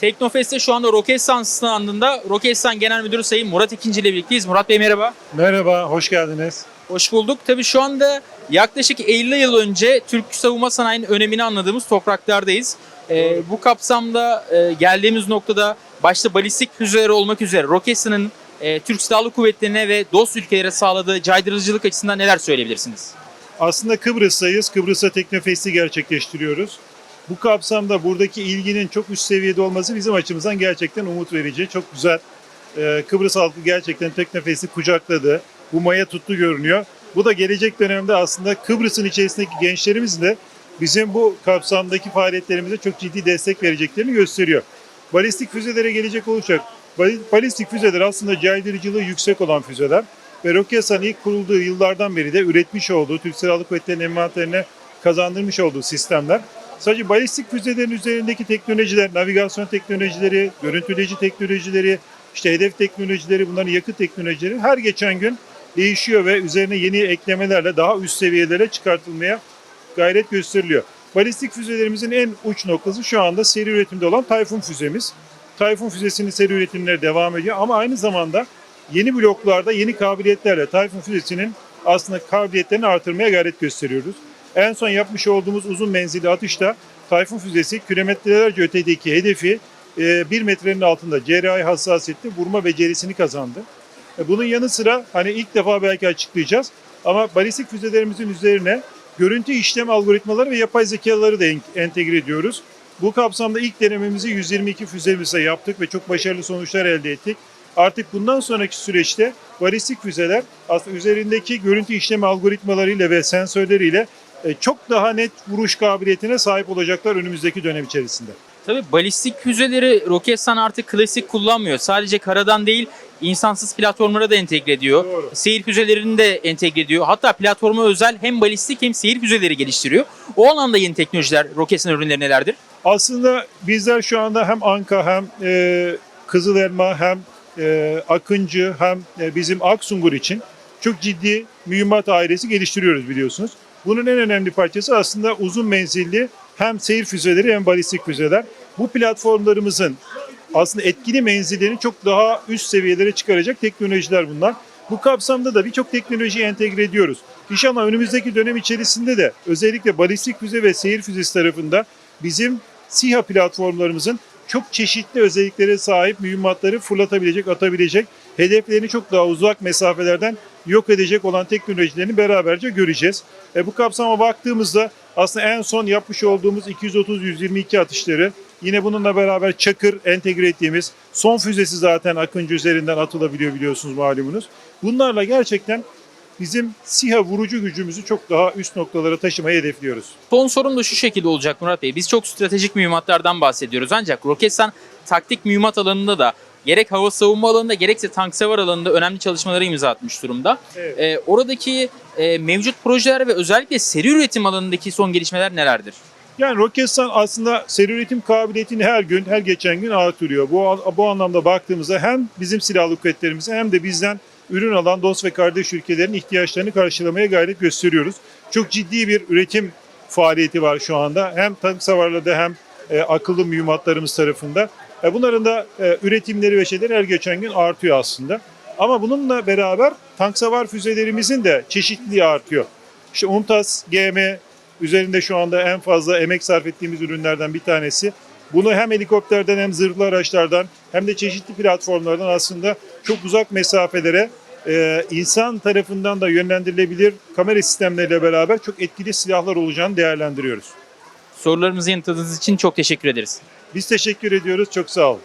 Teknofest'te şu anda Roketsan standında Roketsan Genel Müdürü Sayın Murat İkinci ile birlikteyiz. Murat Bey merhaba. Merhaba, hoş geldiniz. Hoş bulduk. Tabii şu anda yaklaşık 50 yıl önce Türk savunma sanayinin önemini anladığımız topraklardayız. Ee, bu kapsamda e, geldiğimiz noktada başta balistik füzeleri olmak üzere Roketsan'ın e, Türk Silahlı Kuvvetleri'ne ve dost ülkelere sağladığı caydırıcılık açısından neler söyleyebilirsiniz? Aslında Kıbrıs'tayız. Kıbrıs'a Teknofest'i gerçekleştiriyoruz. Bu kapsamda buradaki ilginin çok üst seviyede olması bizim açımızdan gerçekten umut verici. Çok güzel. Ee, Kıbrıs halkı gerçekten Teknofest'i kucakladı. Bu maya tuttu görünüyor. Bu da gelecek dönemde aslında Kıbrıs'ın içerisindeki gençlerimiz de bizim bu kapsamdaki faaliyetlerimize çok ciddi destek vereceklerini gösteriyor. Balistik füzelere gelecek olacak. Bal- Balistik füzeler aslında caydırıcılığı yüksek olan füzeler. Ve Roketsan ilk kurulduğu yıllardan beri de üretmiş olduğu, Türk Silahlı Kuvvetleri'nin envanterine kazandırmış olduğu sistemler. Sadece balistik füzelerin üzerindeki teknolojiler, navigasyon teknolojileri, görüntüleyici teknolojileri, işte hedef teknolojileri, bunların yakıt teknolojileri her geçen gün değişiyor ve üzerine yeni eklemelerle daha üst seviyelere çıkartılmaya gayret gösteriliyor. Balistik füzelerimizin en uç noktası şu anda seri üretimde olan Tayfun füzemiz. Tayfun füzesinin seri üretimleri devam ediyor ama aynı zamanda yeni bloklarda yeni kabiliyetlerle Tayfun füzesinin aslında kabiliyetlerini artırmaya gayret gösteriyoruz. En son yapmış olduğumuz uzun menzilli atışta Tayfun füzesi kilometrelerce ötedeki hedefi 1 metrenin altında CRI hassasiyetli vurma becerisini kazandı. E, Bunun yanı sıra hani ilk defa belki açıklayacağız ama balistik füzelerimizin üzerine görüntü işlem algoritmaları ve yapay zekaları da en- entegre ediyoruz. Bu kapsamda ilk denememizi 122 füzemizle yaptık ve çok başarılı sonuçlar elde ettik. Artık bundan sonraki süreçte balistik füzeler aslında üzerindeki görüntü işleme algoritmalarıyla ve sensörleriyle e, çok daha net vuruş kabiliyetine sahip olacaklar önümüzdeki dönem içerisinde. Tabii balistik füzeleri Roketsan artık klasik kullanmıyor. Sadece karadan değil insansız platformlara da entegre ediyor. Doğru. Seyir füzelerini de entegre ediyor. Hatta platforma özel hem balistik hem seyir füzeleri geliştiriyor. O alanda yeni teknolojiler Roketsan ürünleri nelerdir? Aslında bizler şu anda hem Anka hem e, Kızıl Elma hem e, Akıncı hem e, bizim Aksungur için çok ciddi mühimmat ailesi geliştiriyoruz biliyorsunuz. Bunun en önemli parçası aslında uzun menzilli hem seyir füzeleri hem balistik füzeler. Bu platformlarımızın aslında etkili menzillerini çok daha üst seviyelere çıkaracak teknolojiler bunlar. Bu kapsamda da birçok teknolojiyi entegre ediyoruz. İnşallah önümüzdeki dönem içerisinde de özellikle balistik füze ve seyir füzesi tarafında bizim SİHA platformlarımızın çok çeşitli özelliklere sahip mühimmatları fırlatabilecek, atabilecek, hedeflerini çok daha uzak mesafelerden yok edecek olan teknolojilerini beraberce göreceğiz. E, bu kapsama baktığımızda aslında en son yapmış olduğumuz 230-122 atışları, yine bununla beraber Çakır entegre ettiğimiz son füzesi zaten Akıncı üzerinden atılabiliyor biliyorsunuz malumunuz. Bunlarla gerçekten bizim SİHA vurucu gücümüzü çok daha üst noktalara taşımayı hedefliyoruz. Son sorum da şu şekilde olacak Murat Bey. Biz çok stratejik mühimmatlardan bahsediyoruz. Ancak Roketsan taktik mühimmat alanında da gerek hava savunma alanında gerekse tank savar alanında önemli çalışmaları imza atmış durumda. Evet. Ee, oradaki e, mevcut projeler ve özellikle seri üretim alanındaki son gelişmeler nelerdir? Yani Roketsan aslında seri üretim kabiliyetini her gün, her geçen gün artırıyor. Bu, bu anlamda baktığımızda hem bizim silahlı kuvvetlerimize hem de bizden ürün alan dost ve kardeş ülkelerin ihtiyaçlarını karşılamaya gayret gösteriyoruz. Çok ciddi bir üretim faaliyeti var şu anda. Hem tank savarlarda hem e, akıllı mühimmatlarımız tarafında. E, bunların da e, üretimleri ve şeyleri her geçen gün artıyor aslında. Ama bununla beraber tank savar füzelerimizin de çeşitliliği artıyor. İşte UMTAS, GM üzerinde şu anda en fazla emek sarf ettiğimiz ürünlerden bir tanesi. Bunu hem helikopterden hem zırhlı araçlardan hem de çeşitli platformlardan aslında çok uzak mesafelere e, insan tarafından da yönlendirilebilir kamera sistemleriyle beraber çok etkili silahlar olacağını değerlendiriyoruz. Sorularımızı yanıtladığınız için çok teşekkür ederiz. Biz teşekkür ediyoruz. Çok sağ olun.